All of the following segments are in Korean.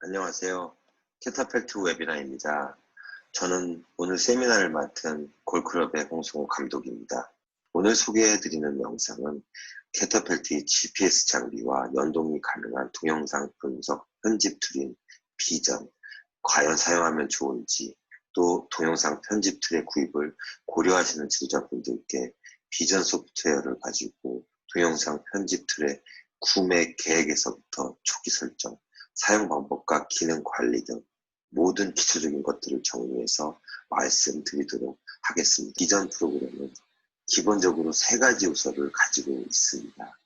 안녕하세요. 캐터펠트 웨비나입니다. 저는 오늘 세미나를 맡은 골클럽의 홍성호 감독입니다. 오늘 소개해드리는 영상은 캐터펠트의 GPS 장비와 연동이 가능한 동영상 분석 편집 툴인 비전, 과연 사용하면 좋은지, 또 동영상 편집 툴의 구입을 고려하시는 지도자분들께 비전 소프트웨어를 가지고 동영상 편집 툴의 구매 계획에서부터 초기 설정, 사용 방법과 기능 관리 등 모든 기초적인 것들을 정리해서 말씀드리도록 하겠습니다. 이전 프로그램은 기본적으로 세 가지 요소를 가지고 있습니다.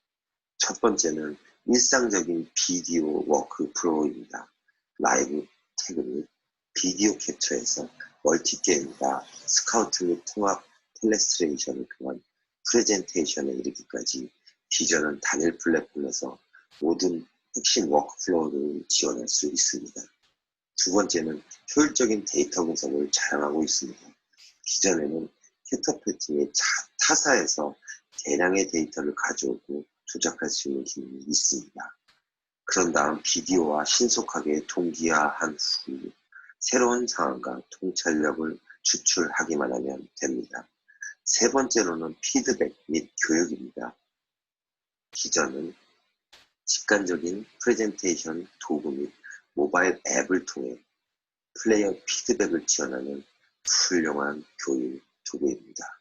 첫 번째는 일상적인 비디오 워크 프로입니다. 라이브 태그 및 비디오 캡처에서 멀티게임과 스카우트 및 통합 텔레스트레이션을 통한 프레젠테이션에 이르기까지 비전은 단일 플랫폼에서 모든 핵심 워크플로우를 지원할 수 있습니다. 두 번째는 효율적인 데이터 분석을 자랑하고 있습니다. 기존에는 캐터패팅의 타사에서 대량의 데이터를 가져오고 조작할 수 있는 기능이 있습니다. 그런 다음 비디오와 신속하게 동기화한 후 새로운 상황과 통찰력을 추출하기만 하면 됩니다. 세 번째로는 피드백 및 교육입니다. 기존은 직관적인 프레젠테이션 도구 및 모바일 앱을 통해 플레이어 피드백을 지원하는 훌륭한 교육 도구입니다.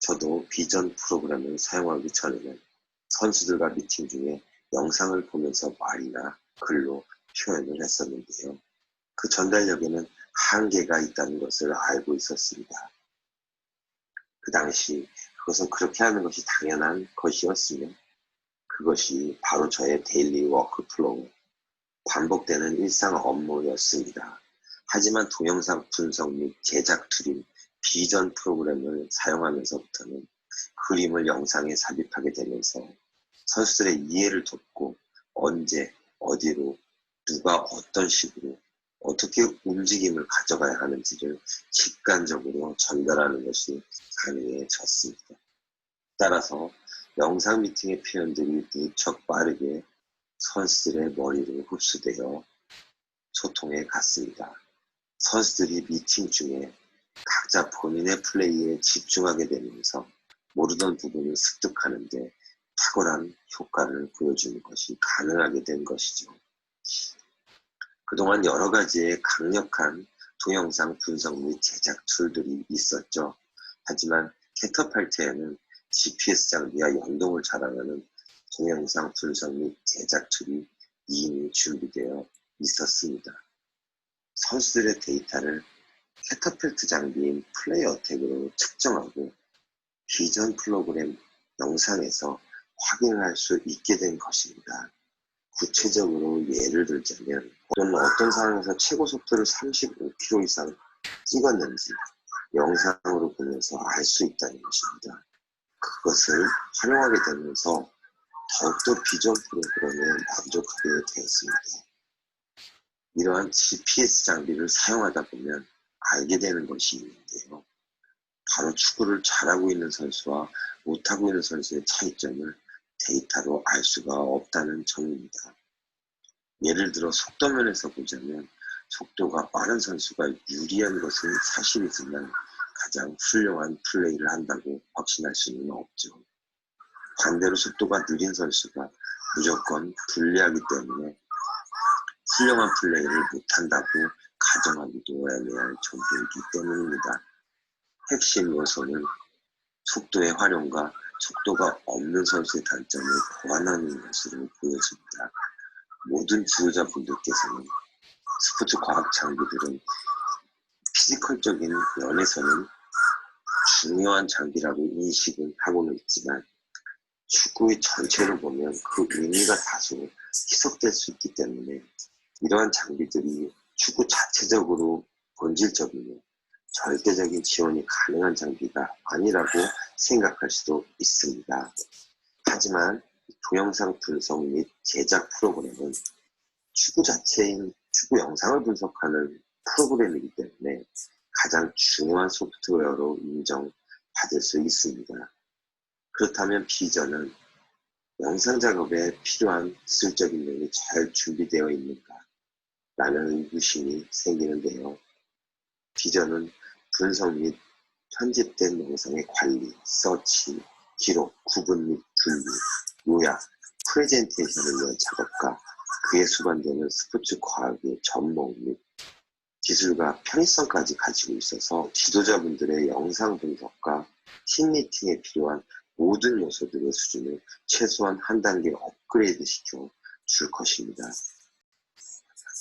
저도 비전 프로그램을 사용하기 전에는 선수들과 미팅 중에 영상을 보면서 말이나 글로 표현을 했었는데요. 그 전달력에는 한계가 있다는 것을 알고 있었습니다. 그 당시 그것은 그렇게 하는 것이 당연한 것이었으며 그것이 바로 저의 데일리 워크플로우, 반복되는 일상 업무였습니다. 하지만 동영상 분석 및 제작 툴인 비전 프로그램을 사용하면서부터는 그림을 영상에 삽입하게 되면서 선수들의 이해를 돕고 언제, 어디로, 누가 어떤 식으로 어떻게 움직임을 가져가야 하는지를 직관적으로 전달하는 것이 가능해졌습니다. 따라서 영상 미팅의 표현들이 무척 빠르게 선수들의 머리로 흡수되어 소통에 갔습니다. 선수들이 미팅 중에 각자 본인의 플레이에 집중하게 되면서 모르던 부분을 습득하는데 탁월한 효과를 보여주는 것이 가능하게 된 것이죠. 그동안 여러 가지의 강력한 동영상 분석 및 제작 툴들이 있었죠. 하지만 캐터팔트에는 GPS 장비와 연동을 자랑하는 동영상 분석 및 제작 툴이 이미 준비되어 있었습니다. 선수들의 데이터를 캐터필트 장비인 플레이 어 택으로 측정하고 비전 프로그램 영상에서 확인을 할수 있게 된 것입니다. 구체적으로 예를 들자면 어떤 상황에서 최고 속도를 35km 이상 찍었는지 영상으로 보면서 알 수 있다는 것입니다. 그것을 활용하게 되면서 더욱더 비전 프로그램에 만족하게 되었습니다. 이러한 GPS 장비를 사용하다 보면 알게 되는 것이 있는데요. 바로 축구를 잘하고 있는 선수와 못하고 있는 선수의 차이점을 데이터로 알 수가 없다는 점입니다. 예를 들어 속도면에서 보자면 속도가 빠른 선수가 유리한 것은 사실이지만 가장 훌륭한 플레이를 한다고 확신할 수는 없죠. 반대로 속도가 느린 선수가 무조건 불리하기 때문에 훌륭한 플레이를 못한다고 가정하기도 애매할 정도이기 때문입니다. 핵심 요소는 속도의 활용과 속도가 없는 선수의 단점을 보완하는 것으로 보여집니다. 모든 지도자분들께서는 스포츠 과학 장비들은 피지컬적인 면에서는 중요한 장비라고 인식은 하고는 있지만 축구의 전체를 보면 그 의미가 다소 희석될 수 있기 때문에 이러한 장비들이 축구 자체적으로 본질적이며 절대적인 지원이 가능한 장비가 아니라고 생각할 수도 있습니다. 하지만 동영상 분석 및 제작 프로그램은 축구 자체인 축구 영상을 분석하는 프로그램이기 때문에 가장 중요한 소프트웨어로 인정받을 수 있습니다. 그렇다면 비전은 영상 작업에 필요한 기술적인 면이 잘 준비되어 있는가? 라는 의구심이 생기는데요. 비전은 분석 및 편집된 영상의 관리, 서치, 기록, 구분 및 분류, 요약, 프레젠테이션을 위한 작업과 그에 수반되는 스포츠 과학의 전공 및 기술과 편의성까지 가지고 있어서 지도자분들의 영상 분석과 팀 미팅에 필요한 모든 요소들의 수준을 최소한 한 단계 업그레이드 시켜 줄 것입니다.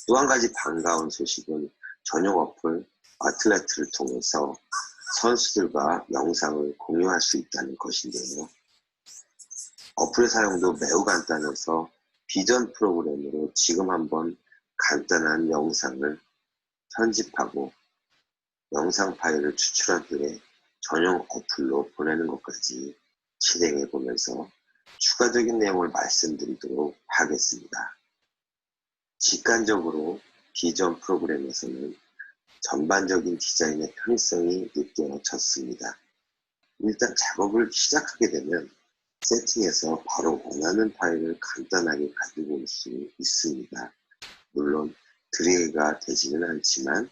또 한 가지 반가운 소식은 전용 어플 아틀레트를 통해서 선수들과 영상을 공유할 수 있다는 것인데요. 어플의 사용도 매우 간단해서 비전 프로그램으로 지금 한번 간단한 영상을 편집하고 영상 파일을 추출한 후에 전용 어플로 보내는 것까지 실행해 보면서 추가적인 내용을 말씀드리도록 하겠습니다. 직관적으로 비전 프로그램에서는 전반적인 디자인의 편의성이 느껴졌습니다. 일단 작업을 시작하게 되면 세팅에서 바로 원하는 파일을 간단하게 가지고 올 수 있습니다. 물론 드래그가 되지는 않지만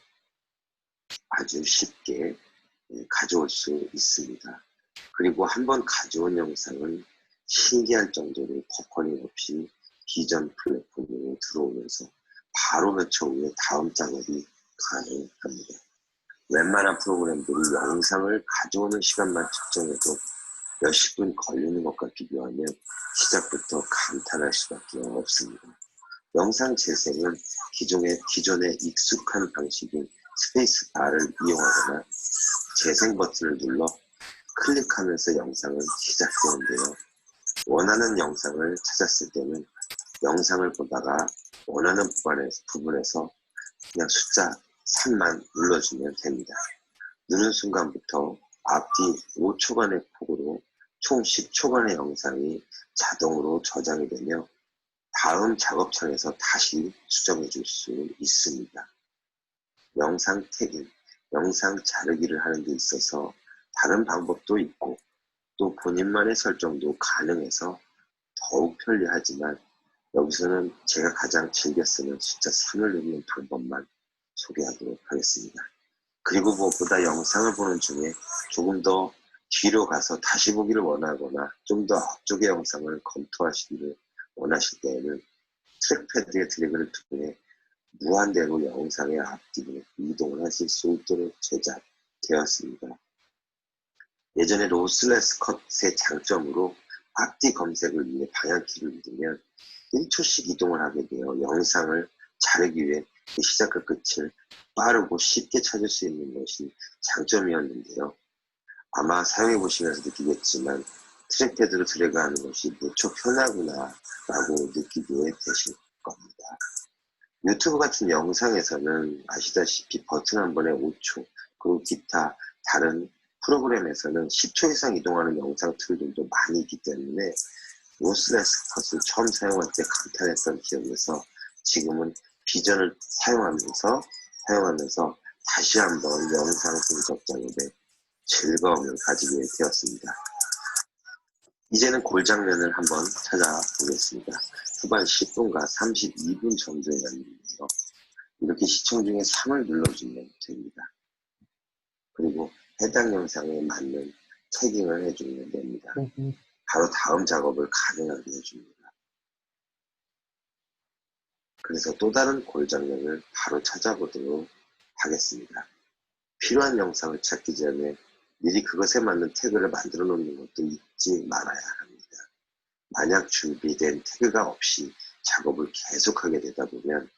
아주 쉽게 예, 가져올 수 있습니다. 그리고 한번 가져온 영상은 신기할 정도로 퍼포이 높이 비전 플랫폼으로 들어오면서 바로 몇 초 후에 다음 작업이 가능합니다. 웬만한 프로그램들이 영상을 가져오는 시간만 측정해도 몇십 분 걸리는 것과 비교하면 시작부터 감탄할 수밖에 없습니다. 영상 재생은 기존의, 기존의 익숙한 방식인 스페이스 바를 이용하거나 재생 버튼을 눌러 클릭하면서 영상은 시작되는데요. 원하는 영상을 찾았을 때는 영상을 보다가 원하는 부분에서, 부분에서 그냥 숫자 3만 눌러주면 됩니다. 누른 순간부터 앞뒤 5초간의 폭으로 총 10초간의 영상이 자동으로 저장이 되며 다음 작업창에서 다시 수정해 줄 수 있습니다. 영상 태깅, 영상 자르기를 하는 데 있어서 다른 방법도 있고 또 본인만의 설정도 가능해서 더욱 편리하지만 여기서는 제가 가장 즐겨 쓰는 숫자 3을 누르는 방법만 소개하도록 하겠습니다. 그리고 무엇보다 영상을 보는 중에 조금 더 뒤로 가서 다시 보기를 원하거나 좀 더 앞쪽의 영상을 검토하시기를 원하실 때에는 트랙패드의 드래그를 통해 무한대로 영상의 앞뒤로 이동을 하실 수 있도록 제작되었습니다. 예전에 로스레스 컷의 장점으로 앞뒤 검색을 위해 방향키를 누르면 1초씩 이동을 하게 되어 영상을 자르기 위해 시작과 끝을 빠르고 쉽게 찾을 수 있는 것이 장점이었는데요. 아마 사용해 보시면서 느끼겠지만 트랙패드로 드래그하는 것이 무척 편하구나 라고 느끼게 되실 겁니다. 유튜브 같은 영상에서는 아시다시피 버튼 한 번에 5초 그리고 기타 다른 프로그램에서는 10초 이상 이동하는 영상 툴들도 많이 있기 때문에 로스레스 컷을 처음 사용할 때 감탄했던 기억에서 지금은 비전을 사용하면서 사용하면서 다시 한번 영상 분석 작업에 즐거움을 가지게 되었습니다. 이제는 골 장면을 한번 찾아보겠습니다. 후반 10분과 32분 정도에 열리는데요. 이렇게 시청 중에 3을 눌러주면 됩니다. 그리고 해당 영상에 맞는 태깅을 해주면 됩니다. 바로 다음 작업을 가능하게 해줍니다. 그래서 또 다른 골 장면을 바로 찾아보도록 하겠습니다. 필요한 영상을 찾기 전에 미리 그것에 맞는 태그를 만들어 놓는 것도 잊지 말아야 합니다. 만약 준비된 태그가 없이 작업을 계속하게 되다 보면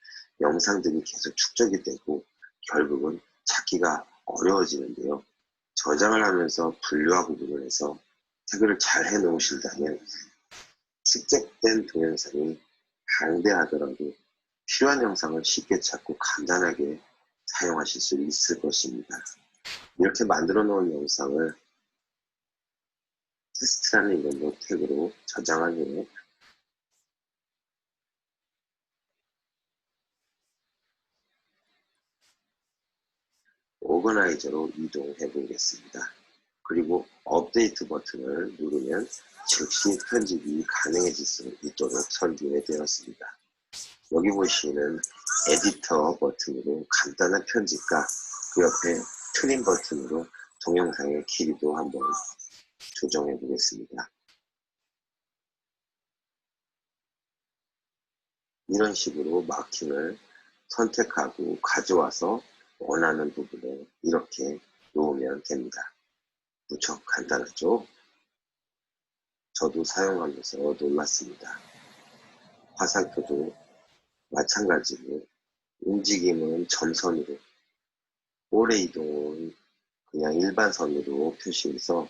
영상들이 계속 축적이 되고 결국은 찾기가 어려워지는데요. 저장을 하면서 분류하고 구분을 해서 태그를 잘 해놓으신다면 숙적된 동영상이 방대하더라도 필요한 영상을 쉽게 찾고 간단하게 사용하실 수 있을 것입니다. 이렇게 만들어 놓은 영상을 테스트라는 이름으로 태그로 저장한 후에 오거나이저로 이동해 보겠습니다. 그리고 업데이트 버튼을 누르면 즉시 편집이 가능해질 수 있도록 설계되었습니다. 여기 보시는 에디터 버튼으로 간단한 편집과 그 옆에 트림 버튼으로 동영상의 길이도 한번 조정해 보겠습니다. 이런 식으로 마킹을 선택하고 가져와서 원하는 부분에 이렇게 놓으면 됩니다. 무척 간단하죠? 저도 사용하면서 놀랐습니다. 화살표도 마찬가지로 움직임은 점선으로 오래 이동은 그냥 일반선으로 표시해서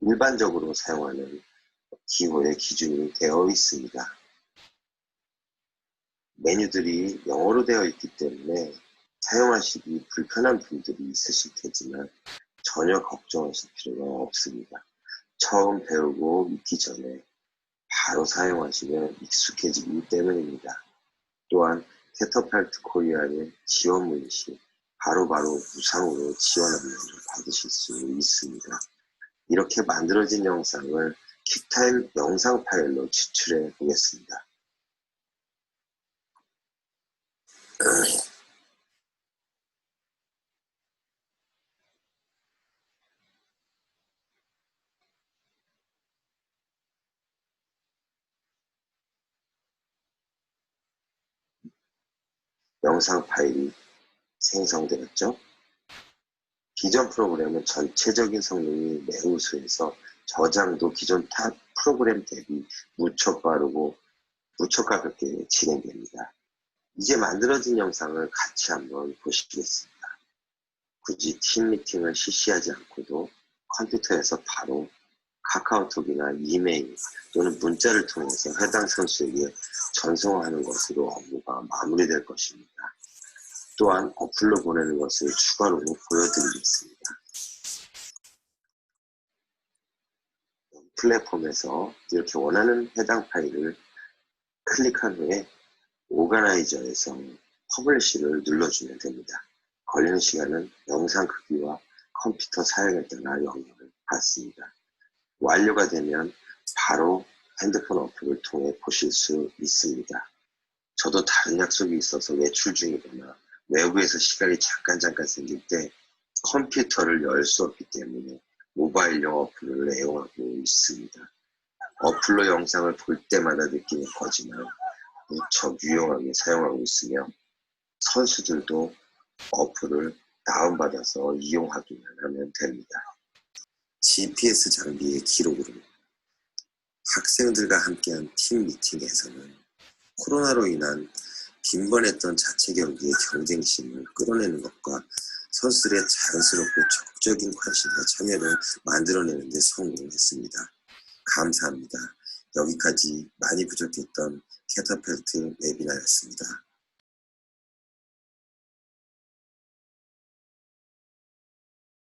일반적으로 사용하는 기호의 기준이 되어 있습니다. 메뉴들이 영어로 되어 있기 때문에 사용하시기 불편한 분들이 있으실 테지만 전혀 걱정하실 필요가 없습니다. 처음 배우고 익기 전에 바로 사용하시면 익숙해지기 때문입니다. 또한 캐터팔트 코리아의 지원문 시 바로바로 무상으로 지원 안내를 받으실 수 있습니다. 이렇게 만들어진 영상을 킥타임 영상 파일로 추출해 보겠습니다. 영상 파일이 생성되었죠. 기존 프로그램은 전체적인 성능이 매우 우수해서 저장도 기존 탑 프로그램 대비 무척 빠르고 무척 가볍게 진행됩니다. 이제 만들어진 영상을 같이 한번 보시겠습니다. 굳이 팀 미팅을 실시하지 않고도 컴퓨터에서 바로 카카오톡이나 이메일 또는 문자를 통해서 해당 선수에게 전송하는 것으로 업무가 마무리될 것입니다. 또한 어플로 보내는 것을 추가로 보여드리겠습니다. 플랫폼에서 이렇게 원하는 해당 파일을 클릭한 후에 오가나이저에서 퍼블리시를 눌러주면 됩니다. 걸리는 시간은 영상 크기와 컴퓨터 사용에 따라 영향을 받습니다. 완료가 되면 바로 핸드폰 어플을 통해 보실 수 있습니다. 저도 다른 약속이 있어서 외출 중이거나 외부에서 시간이 잠깐 잠깐 생길 때 컴퓨터를 열 수 없기 때문에 모바일용 어플을 애용하고 있습니다. 어플로 영상을 볼 때마다 느끼는 거지만 무척 유용하게 사용하고 있으며 선수들도 어플을 다운받아서 이용하기만 하면 됩니다. GPS 장비의 기록으로 학생들과 함께한 팀 미팅에서는 코로나로 인한 빈번했던 자체 경기의 경쟁심을 끌어내는 것과 선수들의 자연스럽고 적극적인 관심과 참여를 만들어내는 데 성공했습니다. 감사합니다. 여기까지 많이 부족했던 캐터펠트 웨비나였습니다.